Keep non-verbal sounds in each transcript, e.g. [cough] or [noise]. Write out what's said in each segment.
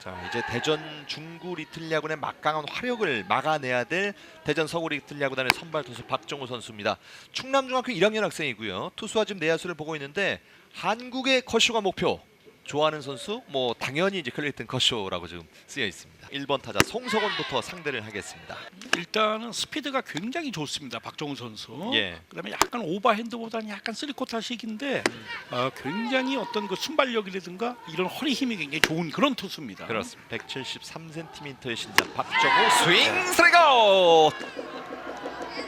자 이제 대전 중구 리틀 야구의 막강한 화력을 막아내야 될 대전 서구 리틀 야구단의 선발 투수 박정우 선수입니다. 충남중학교 1학년 학생이고요. 투수와 지금 내야수를 보고 있는데 한국의 컷쇼가 목표. 좋아하는 선수 뭐 당연히 이제 클레이튼 컷쇼라고 지금 쓰여 있습니다. 1번 타자 송석원부터 상대를 하겠습니다. 일단은 스피드가 굉장히 좋습니다. 박정우 선수. 예. 그다음에 약간 오버핸드보다는 약간 쓰리코타식인데 어, 굉장히 어떤 그 순발력이라든가 이런 허리 힘이 굉장히 좋은 그런 투수입니다. 그렇습니다. 173cm의 신장 박정우 스윙 스트라이크아웃.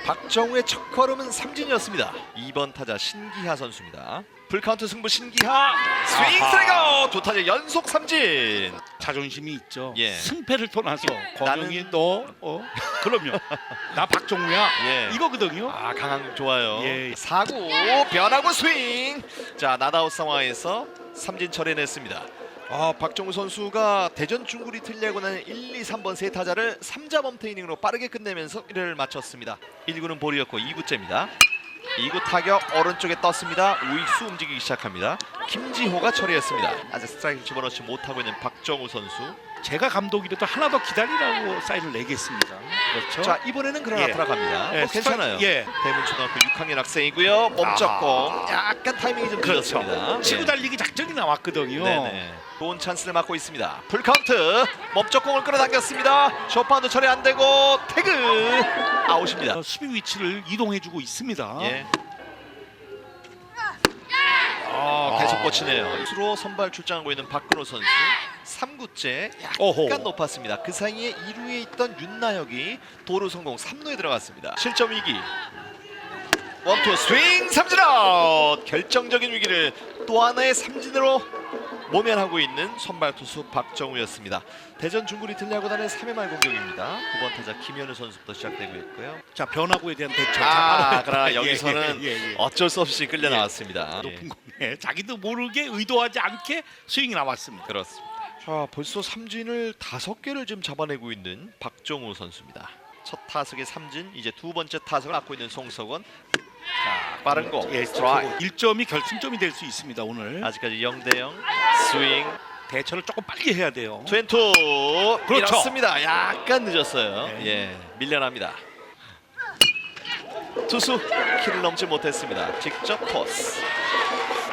박정우의 첫 걸음은 삼진이었습니다. 2번 타자 신기하 선수입니다. 풀카운트 승부 신기하 스윙 아하. 스트라이크아웃 두 타자 연속 삼진. 자존심이 있죠. 예. 승패를 떠나서 권영이 나는- 너 어? 그럼요. 나 박정우야. 예. 이거거든요. 아 강한 좋아요. 예. 사구 변하고 스윙. 자 나다웃 상황에서 삼진 처리했습니다. 아 박정우 선수가 대전 중구 리틀 야구는 1, 2, 3번 세 타자를 3자 범퇴 이닝으로 빠르게 끝내면서 1회를 마쳤습니다. 1구는 볼이었고 2구째입니다. 2구 타격 오른쪽에 떴습니다. 우익수 움직이기 시작합니다. 김지호가 처리했습니다. 아직 스트라이크 집어넣지 못하고 있는 박정우 선수. 제가 감독이라도 하나 더 기다리라고 사인을 내겠습니다. 그렇죠. 자 이번에는 그러나 예. 들어갑니다. 예, 뭐 괜찮아요. 예. 대문 초등학교 6학년 학생이고요. 몸쩍고 약간 타이밍이 좀 그렇죠. 늦었습니다. 치고 예. 달리기 작전이 나왔거든요. 네네. 좋은 찬스를 맞고 있습니다. 풀카운트 몸쪽공을 끌어당겼습니다. 쇼파운드 처리 안 되고 태그 아웃입니다. 어, 수비 위치를 이동해주고 있습니다. 예. 아, 계속 꽂히네요. 수로 선발 출장하고 있는 박근호 선수 3구째 오호. 약간 높았습니다. 그 사이에 2루에 있던 윤나혁이 도루 성공 3루에 들어갔습니다. 실점 위기. 원투 스윙 삼진 아웃 결정적인 위기를 또 하나의 삼진으로 모면하고 있는 선발 투수 박정우였습니다. 대전 중구 리 틀 야구단의 3회 말 공격입니다. 9번 타자 김현우 선수부터 시작되고 있고요. 자 변화구에 대한 대처. 아, 자, 그러나 [laughs] 예, 여기서는 예, 예, 예. 어쩔 수 없이 끌려 나왔습니다. 예, 높은 공에 자기도 모르게 의도하지 않게 스윙이 나왔습니다. 그렇습니다. 자, 벌써 삼진을 다섯 개를 지금 잡아내고 있는 박정우 선수입니다. 첫 타석의 삼진, 이제 두 번째 타석을 맡고 있는 송석원. 자, 빠른 거. 예, 스트라이크. 1점이 결승점이 될 수 있습니다 오늘. 아직까지 0 대 0. 스윙. 대처를 조금 빨리 해야 돼요. 트웬투. 그렇죠. 밀었습니다. 약간 늦었어요. 네. 예, 밀려납니다. 투수 키를 넘지 못했습니다. 직접 토스.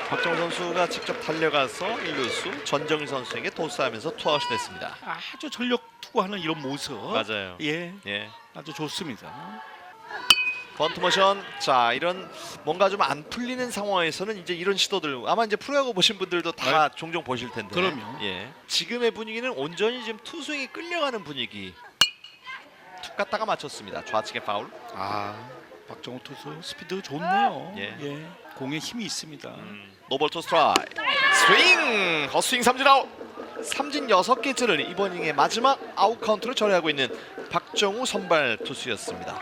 박정우 선수가 직접 달려가서 1루수 전정일 선수에게 토스하면서 투아웃이 됐습니다. 아주 전력 투구하는 이런 모습. 맞아요. 예, 예. 아주 좋습니다. 번트 모션. 자, 이런 뭔가 좀 안 풀리는 상황에서는 이제 이런 시도들 아마 이제 프로야구 보신 분들도 다 종종 보실 텐데. 그럼요. 예. 지금의 분위기는 온전히 지금 투스윙이 끌려가는 분위기. 툭 갔다가 맞췄습니다. 좌측에 파울. 아, 박정호 투수 스피드 좋네요. 예. 예, 공에 힘이 있습니다. 음, 노볼 투 스트라이크. 스윙! 헛스윙 삼진 아웃. 삼진 6개째를 이번 이닝의 마지막 아웃 카운트를 처리하고 있는 박정우 선발 투수였습니다.